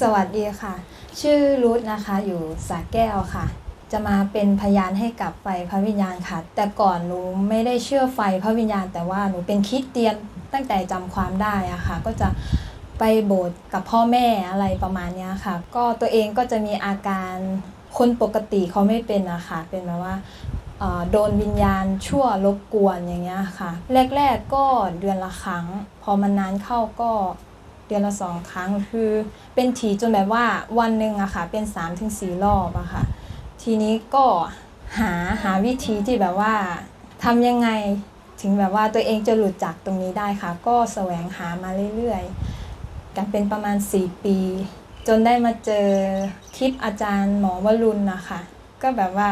สวัสดีค่ะ ชื่อรุทนะคะ อยู่สระแก้วค่ะ จะมาเป็นพยานให้กับไฟพระวิญญาณค่ะ แต่ก่อนหนูไม่ได้เชื่อไฟพระวิญญาณ แต่ว่าหนูเป็นคริดเตียนตั้งแต่จำความได้อะค่ะ ก็จะไปโบสถ์กับพ่อแม่อะไรประมาณนี้ค่ะ ก็ตัวเองก็จะมีอาการคนปกติเขาไม่เป็นอะคะเป็นแบบว่าโดนวิญญาณชั่วรบกวนอย่างเงี้ยค่ะ แรก ๆก็เดือนละครั้ง พอมันนานเข้าก็ ดือนละสองครั้งคือเป็นถี่จนแบบว่าวันหนึ่งอะค่ะ เป็น3าถึงสรอบอะค่ะ ทีนี้ก็หาหาวิธีที่แบบว่าทำยังไงถึงแบบว่าตัวเองจะหลุดจากตรงนี้ได้ค่ะ ก็แสวงหามาเรื่อยๆ กันเป็นประมาณ 4 ปี จนได้มาเจอคลิปอาจารย์หมอวรุณนะคะ ก็แบบว่า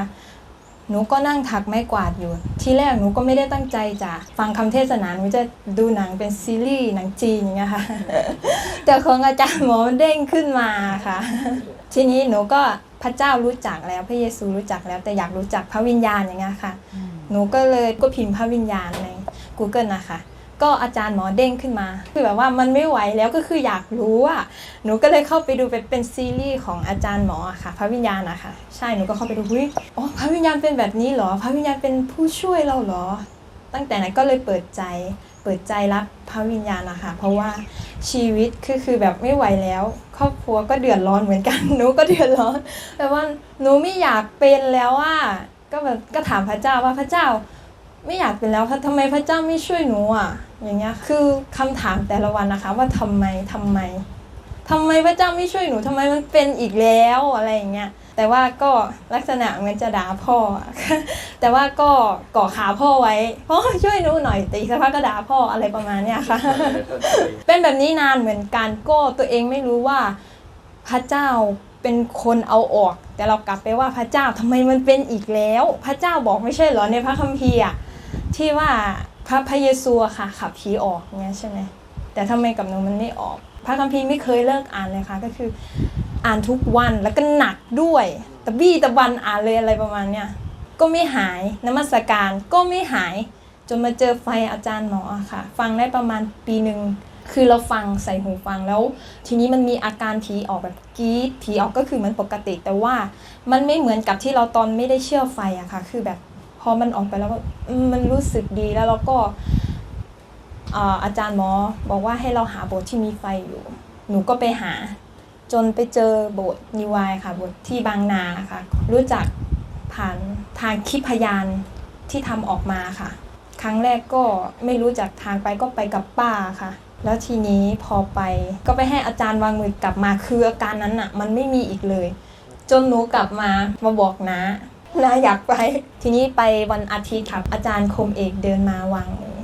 หนูก็นั่งถักไม้กวาดอยู่ ที่แรกหนูก็ไม่ได้ตั้งใจจะฟังคำเทศนาหนูจะดูหนังเป็นซีรีส์หนังจีนอย่างเงี้ยค่ะ แต่ของอาจารย์หมอเด้งขึ้นมาค่ะ ทีนี้หนูก็พระเจ้ารู้จักแล้วพระเยซูรู้จักแล้วแต่อยากรู้จักพระวิญญาณอย่างเงี้ยค่ะ หนูก็เลยก็พิมพ์พระวิญญาณใน Google นะคะ ก็อาจารย์หมอเด้งขึ้นมา คือแบบว่ามันไม่ไหวแล้วก็คืออยากรู้อะหนูก็เลยเข้าไปดูเป็นเป็นซีรีส์ของอาจารย์หมอค่ะ พระวิญญาณนะคะใช่หนูก็เข้าไปดูหุ้ยอ๋อพระวิญญาณเป็นแบบนี้เหรอ พระวิญญาณเป็นผู้ช่วยเราเหรอ ตั้งแต่นั้นก็เลยเปิดใจ เปิดใจรับพระวิญญาณนะคะเพราะว่าชีวิตคือคือแบบไม่ไหวแล้ว ครอบครัวก็เดือดร้อนเหมือนกันหนูก็เดือดร้อนแต่ว่าหนูไม่อยากเป็นแล้วว่าก็แบบก็ถามพระเจ้าว่าพระเจ้า ไม่อยากเป็นแล้วพระทำไมพระเจ้าไม่ช่วยหนูอะ อย่างเงี้ย คือคำถามแต่ละวันนะคะ ว่าทำไมทำไมทำไมพระเจ้าไม่ช่วยหนูทำไมมันเป็นอีกแล้วอะไรอย่างเงี้ย แต่ว่าก็ลักษณะมือนจะด่าพ่อ แต่ว่าก็ก่อขาพ่อไว้พ่อช่วยหนูหน่อยแต่อีกสักพักก็ด่าพ่ออะไรประมาณเนี้ยค่ะ เป็นแบบนี้นานเหมือนกันก็ตัวเองไม่รู้ว่าพระเจ้าเป็นคนเอาออก แต่เรากลับไปว่าพระเจ้าทำไมมันเป็นอีกแล้ว พระเจ้าบอกไม่ใช่เหรอในพระคัมภีร์อะ ที่ว่าพระพระเยซูค่ะ ขับผีออกเงี้ยใช่ไหมแต่ทำไมกับหนูมันไม่ออก พระคัมภีร์ไม่เคยเลิกอ่านเลยค่ะ ก็คืออ่านทุกวันแล้วก็หนักด้วยตะบี้ตะบันอ่านเลยอะไรประมาณเนี้ยก็ไม่หายน้ำมัสการก็ไม่หายจนมาเจอไฟอาจารย์หมออะค่ะ ฟังได้ประมาณปีหนึ่งคือเราฟังใส่หูฟังแล้ว ทีนี้มันมีอาการผีออกแบบกีดผีออกก็คือมือนปกติ แต่ว่ามันไม่เหมือนกับที่เราตอนไม่ได้เชื่อไฟอะค่ะ คือแบบ พอมันออกไปแล้วมันรู้สึกดีแล้วเราก็อาอาจารย์หมอบอกว่าให้เราหาโบสถ์ที่มีไฟอยู่ หนูก็ไปหา จนไปเจอโบสถ์นิวายค่ะโบสถ์ที่บางนาค่ะ รู้จักผ่านทางคลิปพยานที่ทำออกมาค่ะ ครั้งแรกก็ไม่รู้จักทางไปก็ไปกับป้าค่ะ แล้วทีนี้พอไปก็ไปให้อาจารย์วางมือกลับมาคืออาการนั้นอะ มันไม่มีอีกเลย จนหนูกลับมามาบอกนะ นะอยากไป ทีนี้ไปวันอาทิตย์ครับ อาจารย์คมเอกเดินมาวางมือ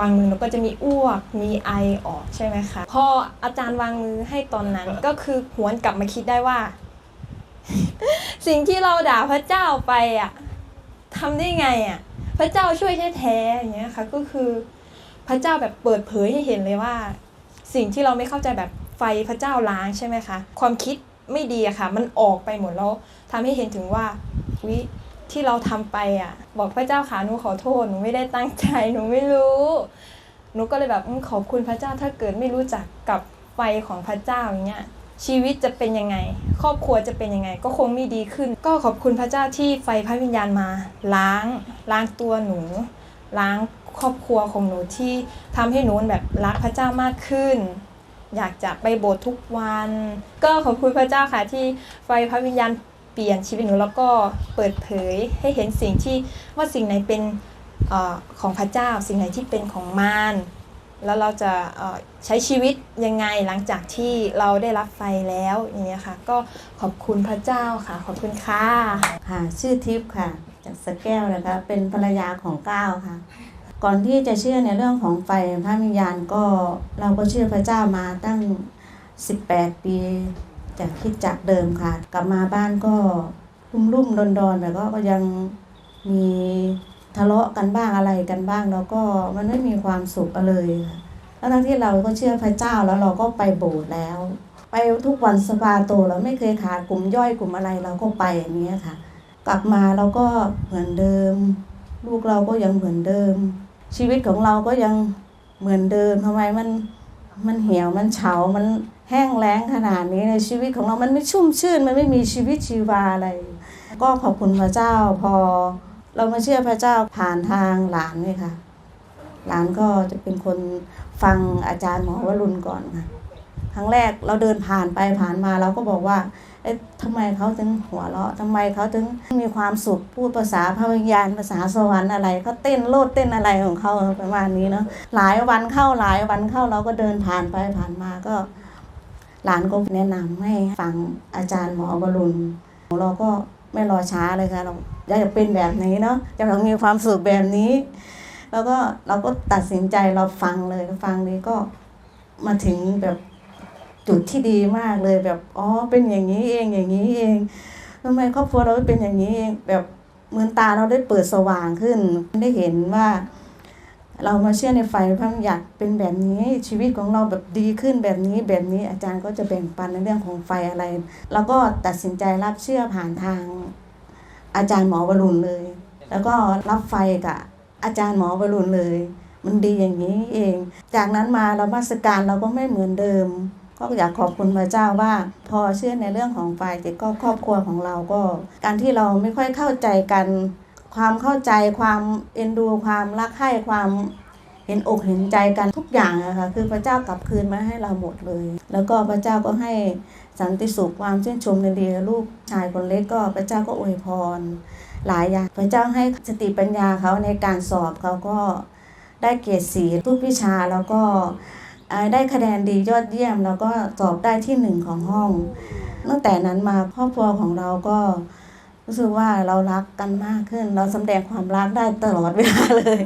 วางมือแล้วก็จะมีอ้วกมีไอออกใช่ไหมคะพออาจารย์วางมือให้ตอนนั้นก็คือหวนกลับมาคิดได้ว่า สิ่งที่เราด่าพระเจ้าไปอะทำได้ไงอะ พระเจ้าช่วยแท้ๆอย่างเงี้ยค่ะ ก็คือ พระเจ้าแบบเปิดเผยให้เห็นเลยว่า สิ่งที่เราไม่เข้าใจแบบไฟพระเจ้าล้างใช่ไหมคะ ความคิดไม่ดีอะค่ะ มันออกไปหมดแล้ว ทำให้เห็นถึงว่าวิที่เราทำไปอะ บอกพระเจ้าขาหนูขอโทษหนูไม่ได้ตั้งใจหนูไม่รู้ หนูก็เลยแบบขอบคุณพระเจ้าถ้าเกิดไม่รู้จักกับไฟของพระเจ้าอย่างเงี้ยชีวิตจะเป็นยังไง ครอบครัวจะเป็นยังไง ก็คงไม่ดีขึ้น ก็ขอบคุณพระเจ้าที่ไฟพระวิญญาณมา ล้าง ล้างตัวหนู ล้างครอบครัวของหนูที่ทำให้หนูแบบรักพระเจ้ามากขึ้น อยากจะไปโบสถ์ทุกวัน ก็ขอบคุณพระเจ้าค่ะที่ไฟพระวิญญาณ เปลี่ยนชีวิตหนูแล้วก็เปิดเผยให้เห็นสิ่งที่ว่าสิ่งไหนเป็นอของพระเจ้า สิ่งไหนที่เป็นของมารแล้วเราจะใช้ชีวิตยังไงหลังจากที่เราได้รับไฟแล้วอย่างเงี้ยค่ะ ก็ขอบคุณพระเจ้าค่ะ ขอบคุณค่ะค่ะ ชื่อทิพย์ค่ะ จากสแก้วนะคะเป็นภรรยาของก้าวค่ะ ก่อนที่จะเชื่อในเรื่องของไฟพระวิญญาณก็เราก็เชื่อพระเจ้ามาตั้ง 18 ปี จากคิดจากเดิมค่ะ กลับมาบ้านก็รุ่มรุ่มดอนดอนแต่ก็ยังมีทะเลาะกันบ้างอะไรกันบ้างแล้วก็มันไม่มีความสุขเลยค่ะแล้วทั้งที่เราก็เชื่อพระเจ้าแล้วเราก็ไปโบสถ์แล้ว ไปทุกวันสปาโตเราไม่เคยขาดกลุ่มย่อยกลุ่มอะไรเราก็ไปอย่างนี้ยค่ะ กลับมาเราก็เหมือนเดิม ลูกเราก็ยังเหมือนเดิม ชีวิตของเราก็ยังเหมือนเดิมทำไมมันมันเหี่ยวมันเฉามัน แห้งแล้งขนาดนี้ในชีวิตของเรามันไม่ชุ่มชื่น มันไม่มีชีวิตชีวาอะไร ก็ขอบคุณพระเจ้าพอเรามาเชื่อพระเจ้าผ่านทางหลานนี่ค่ะ หลานก็จะเป็นคนฟังอาจารย์หมอวรุณก่อนค่ะครั้งแรกเราเดินผ่านไปผ่านมาเราก็บอกว่า เอ๊ะทำไมเขาถึงหัวเราะทำไมเขาถึงมีความสุขพูดภาษาพระวิญญาณภาษาสวรรค์อะไรเขาเต้นโลดเต้นอะไรของเขาประมาณนี้เนาะหลายวันเข้าหลายวันเข้าเราก็เดินผ่านไปผ่านมาก็ หลานก็แนะนำให้ฟังอาจารย์หมอบรุณเราก็ไม่รอช้าเลยค่ะเราอยากจะเป็นแบบนี้เนาะอยากจะมีความสุขแบบนี้ แล้วก็เราก็ตัดสินใจเราฟังเลยฟังนี้ก็มาถึงแบบจุดที่ดีมากเลยแบบอ๋อเป็นอย่างนี้เองอย่างนี้เองทำไมครอบครัวเราเป็นอย่างนี้เองแบบเหมือนตาเราได้เปิดสว่างขึ้นได้เห็นว่า เรามาเชื่อในไฟพระบัญญัติเป็นแบบนี้ชีวิตของเราแบบดีขึ้นแบบนี้แบบนี้อาจารย์ก็จะแบ่งปันในเรื่องของไฟอะไร แล้วก็ตัดสินใจรับเชื่อผ่านทาง อาจารย์หมอวรุณเลย แล้วก็รับไฟกับอาจารย์หมอวรุณเลย มันดีอย่างนี้เอง จากนั้นมาเรามาสการเราก็ไม่เหมือนเดิม ก็อยากขอบคุณพระเจ้าว่า พอเชื่อในเรื่องของไฟแต่ก็ครอบครัวของเราก็ การที่เราไม่ค่อยเข้าใจกัน ความเข้าใจความเอ็นดูความรักใคร่ความเห็นอกเห็นใจกันทุกอย่างอะค่ะคือพระเจ้ากลับคืนมาให้เราหมดเลย แล้วก็พระเจ้าก็ให้สันติสุขความชื่นชมในดีกับลูกชายคนเล็กก็พระเจ้าก็อวยพร หลายอย่างพระเจ้าให้สติปัญญาเขาในการสอบเขาก็ได้เกรดสีทุกวิชาแล้วก็ได้คะแนนดียอดเยี่ยม แล้วก็สอบได้ที่หนึ่งของห้อง ตั้งแต่นั้นมาครอบครัวของเราก็ รู้สึกว่าเรารักกันมากขึ้น เราแสดงความรักได้ตลอดเวลาเลย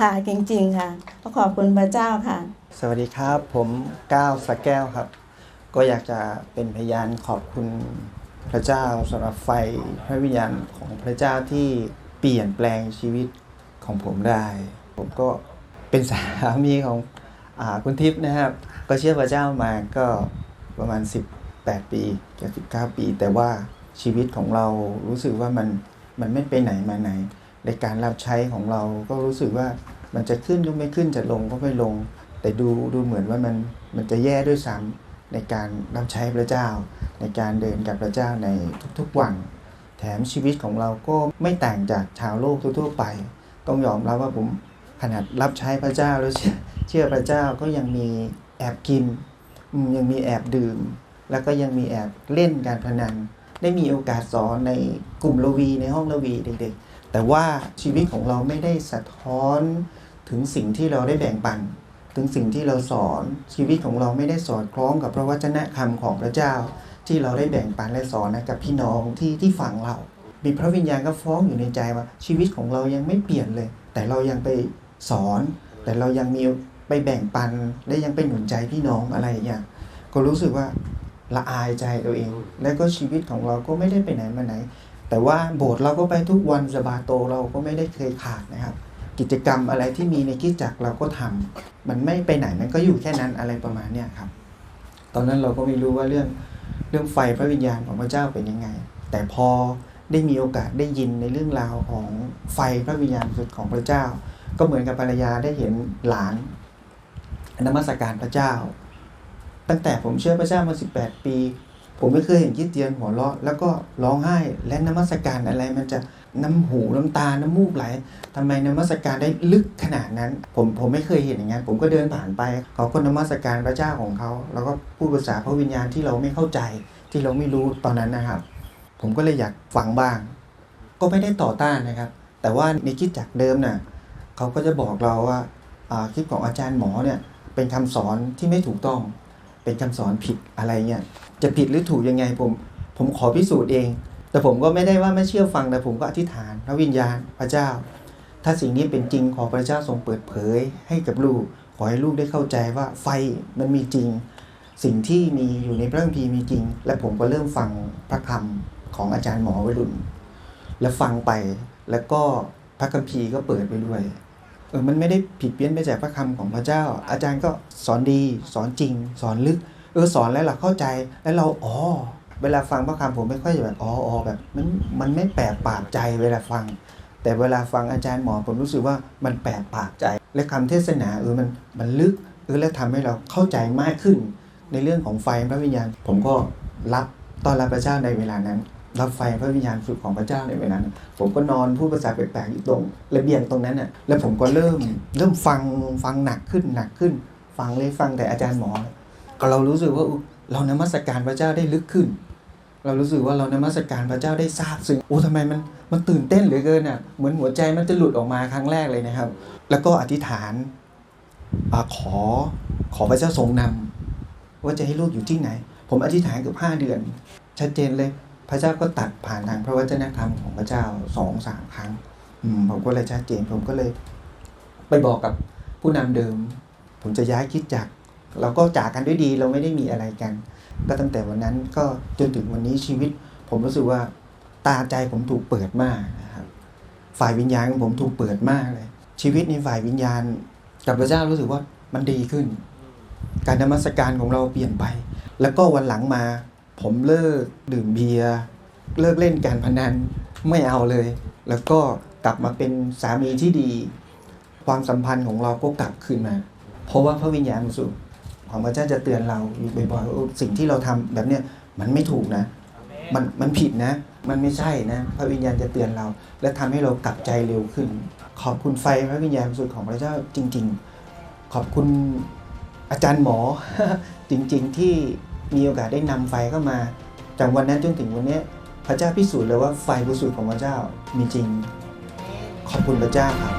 ค่ะจริงๆค่ะก็ขอบคุณพระเจ้าค่ะ สวัสดีครับ ผมก้าวสกแก้วครับ ก็อยากจะเป็นพยานขอบคุณพระเจ้าสำหรับไฟพระวิญญาณของพระเจ้าที่เปลี่ยนแปลงชีวิตของผมได้ ผมก็เป็นสามีของอคุณทิพย์นะครับ ก็เชื่อพระเจ้ามาก็ประมาณ 18 ปีเกือบ19 ปี แต่ว่า ชีวิตของเรารู้สึกว่ามันมันไม่ไปไหนมาไหน ในการรับใช้ของเราก็รู้สึกว่ามันจะขึ้นก็ไม่ขึ้นจะลงก็ไม่ลง แต่ดูดูเหมือนว่ามันมันจะแย่ด้วยซ้ำในการรับใช้พระเจ้า ในการเดินกับพระเจ้าในทุกๆวัน แถมชีวิตของเราก็ไม่ต่างจากชาวโลกทั่วๆไป ต้องยอมรับว่าผมขนาดรับใช้พระเจ้าแล้วเชื่อพระเจ้าก็ยังมีแอบกินยังมีแอบดื่ม แล้วก็ยังมีแอบเล่นการพนัน ได้มีโอกาสสอนในกลุ่มละวีในห้องละวีเด็กๆ แต่ว่าชีวิตของเราไม่ได้สะท้อนถึงสิ่งที่เราได้แบ่งปัน ถึงสิ่งที่เราสอนชีวิตของเราไม่ได้สอดคล้องกับพระวจนะคำของพระเจ้า ที่เราได้แบ่งปันและสอนให้กับพี่น้องที่ที่ฟังเรามีพระวิญญาณก็ฟ้องอยู่ในใจว่าชีวิตของเรายังไม่เปลี่ยนเลย แต่เรายังไปสอน แต่เรายังมีไปแบ่งปันและยังไปหนุนใจพี่น้องอะไรอย่างก็รู้สึกว่า ละอายใจตัวเอง และก็ชีวิตของเราก็ไม่ได้ไปไหนมาไหน แต่ว่าโบสถ์เราก็ไปทุกวันสบาโตเราก็ไม่ได้เคยขาดนะครับ กิจกรรมอะไรที่มีในคิดจักรเราก็ทำมันไม่ไปไหนมันก็อยู่แค่นั้นอะไรประมาณเนี้ยครับ ตอนนั้นเราก็ไม่รู้ว่าเรื่องเรื่องไฟพระวิญญาณของพระเจ้าเป็นยังไง แต่พอได้มีโอกาสได้ยินในเรื่องราวของไฟพระวิญญาณสุดของพระเจ้า ก็เหมือนกับภรรยาได้เห็นหลานนมัสการพระเจ้า ตั้งแต่ผมเชื่อพระเจ้ามา 18 ปี ผมไม่เคยเห็นคิดเตียนหัวเราะ แล้วก็ร้องไห้และนมัสการอะไรมันจะน้ำหูน้ำตา น้ำมูกไหลทำไมนมัสการได้ลึกขนาดนั้น ผมผมไม่เคยเห็นอย่างนั้น ผมก็เดินผ่านไป เขาก็นมัสการพระเจ้าของเขา แล้วก็พูดภาษาพระวิญญาณที่เราไม่เข้าใจ ที่เราไม่รู้ตอนนั้นนะครับ ผมก็เลยอยากฟังบ้าง ก็ไม่ได้ต่อต้านนะครับ แต่ว่าในคิดจักเดิมน่ะเขาก็จะบอกเราว่าอ่าคลิปของอาจารย์หมอเนี่ยเป็นคำสอนที่ไม่ถูกต้อง เป็นคำสอนผิดอะไรเงี้ยจะผิดหรือถูกยังไงผม ผมขอพิสูจน์เอง แต่ผมก็ไม่ได้ว่าไม่เชื่อฟังแต่ผมก็อธิษฐานพระวิญญาณพระเจ้า ถ้าสิ่งนี้เป็นจริงขอพระเจ้าทรงเปิดเผย ให้กับลูกขอให้ลูกได้เข้าใจว่าไฟมันมีจริง สิ่งที่มีอยู่ในพระคัมภีร์มีจริง และผมก็เริ่มฟังพระคำของอาจารย์หมอวรุณและฟังไปแล้วก็พระคัมภีร์ก็เปิดไปด้วย เออมันไม่ได้ผิดเพี้ยนไปจากพระคำของพระเจ้า อาจารย์ก็สอนดี สอนจริง สอนลึก เออสอนแล้วเราเข้าใจแล้วเราอ๋อเวลาฟังพระคำผมไม่ค่อยแบบอ๋ออ๋อแบบมันมันไม่แปลกปากใจเวลาฟัง แต่เวลาฟังอาจารย์หมอผมรู้สึกว่ามันแปลกปากใจ และคำเทศนาเออมันมันลึกเออแล้วทำให้เราเข้าใจมากขึ้น ในเรื่องของไฟพระวิญญาณ ผมก็รับตอนรับพระเจ้าในเวลานั้น รับไฟพระวิญญาณสุดของพระเจ้าในเวลานั้น ผมก็นอนพูดภาษาแปลกๆอยู่ตรงระเบียงตรงนั้นน่ะแล้วผมก็เริ่มเริ่มฟังฟังหนักขึ้นหนักขึ้น ฟังเลยฟังแต่อาจารย์หมอ ก็เรารู้สึกว่าเรานมัสการพระเจ้าได้ลึกขึ้น เรารู้สึกว่าเรานมัสการพระเจ้าได้ทราบซึ้งโอ้ทำไมมันมันตื่นเต้นเหลือเกินอะเหมือนหัวใจมันจะหลุดออกมาครั้งแรกเลยนะครับ แล้วก็อธิษฐานอขอขอพระเจ้าทรงนำว่าจะให้ลูกอยู่ที่ไหน ผมอธิษฐานเกือบห้าเดือน ชัดเจนเลย พระเจ้าก็ตัดผ่านทางพระวจนะธรรมของพระเจ้าสองสามครั้งผมก็เลยชัดเจนผมก็เลย ไปบอกกับผู้นำเดิม ผมจะย้ายคิดจากเราก็จากกันด้วยดีเราไม่ได้มีอะไรกัน ก็ตั้งแต่วันนั้นก็จนถึงวันนี้ชีวิต ผมรู้สึกว่าตาใจผมถูกเปิดมากนะครับ ฝ่ายวิญญาณของผมถูกเปิดมากเลย ชีวิตในฝ่ายวิญญาณ กับพระเจ้ารู้สึกว่ามันดีขึ้น การนมัสการของเราเปลี่ยนไป แล้วก็วันหลังมา ผมเลิกดื่มเบียร์เลิกเล่นการพนันไม่เอาเลย แล้วก็กลับมาเป็นสามีที่ดี ความสัมพันธ์ของเราก็กลับคืนมา เพราะว่าพระวิญญาณบริสุทธิ์ของพระเจ้าจะเตือนเราอยู่บ่อยๆว่าสิ่งที่เราทำแบบเนี้ยมันไม่ถูกนะ มันมันผิดนะ มันไม่ใช่นะ พระวิญญาณจะเตือนเรา และทำให้เรากลับใจเร็วขึ้น ขอบคุณไฟพระวิญญาณบริสุทธิ์ของพระเจ้าจริง ๆ ขอบคุณอาจารย์หมอจริง ๆที่ มีโอกาสได้นำไฟเข้ามา จากวันนั้นจนถึงวันนี้พระเจ้าพิสูจน์เลยว่าไฟบริสุทธิ์ของพระเจ้ามีจริง ขอบคุณพระเจ้าครับ